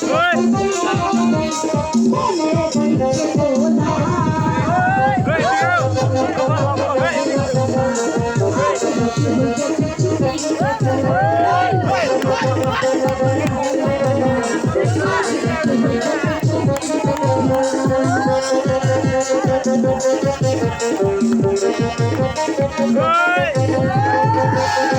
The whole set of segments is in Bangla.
Hey!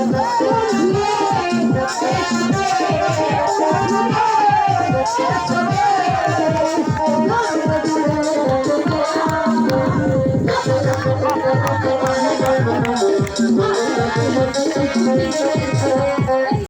Oh, Thank you.